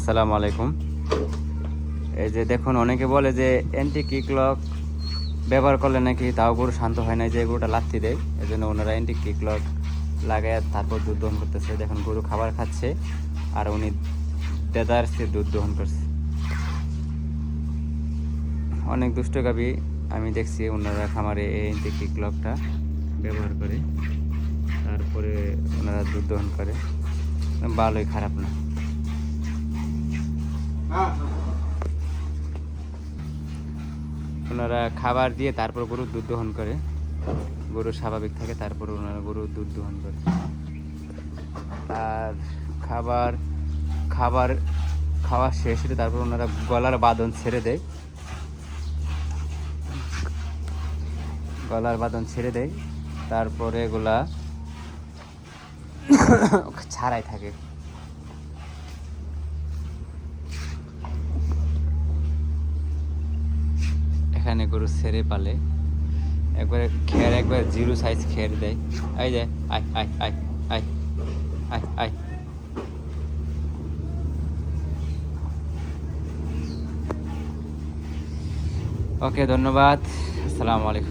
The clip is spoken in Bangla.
আসসালামু আলাইকুম। এই যে দেখুন, অনেকে বলে যে অ্যান্টি কিক লক ব্যবহার করলে নাকি তাও গরু শান্ত হয় না যে গরুটা লাথি দেয়। এই জন্য ওনারা অ্যান্টি কিক লক লাগায় তারপর দুধ দহন করতেছে। দেখুন, গরু খাবার খাচ্ছে আর উনি দেদার সে দুধ দহন করছে। অনেক দুষ্ট গাবি আমি দেখছি ওনারা খামারে এই অ্যান্টি কিক লকটা ব্যবহার করে। তারপরে ওনারা দুধ দহন করে। ভালোই খারাপ না। ওনারা খাবার দিয়ে তারপর গরুর দুধ দহন করে। গরু স্বাভাবিক থাকে, তারপর ওনারা গরুর দুধ দহন করে। আর খাবার খাবার খাওয়া শেষ হলে তারপর ওনারা গলার বাঁধন ছেড়ে দেয়। গলার বাঁধন ছেড়ে দেয়। তারপরে এগুলা ছাড়াই থাকে। এখানে গরু ছেড়ে পালে। একবারে খের একবার জিরো সাইজ খের দেয়। আই যায় আই আই আই আই আই আই ওকে, ধন্যবাদ। আসসালামু আলাইকুম।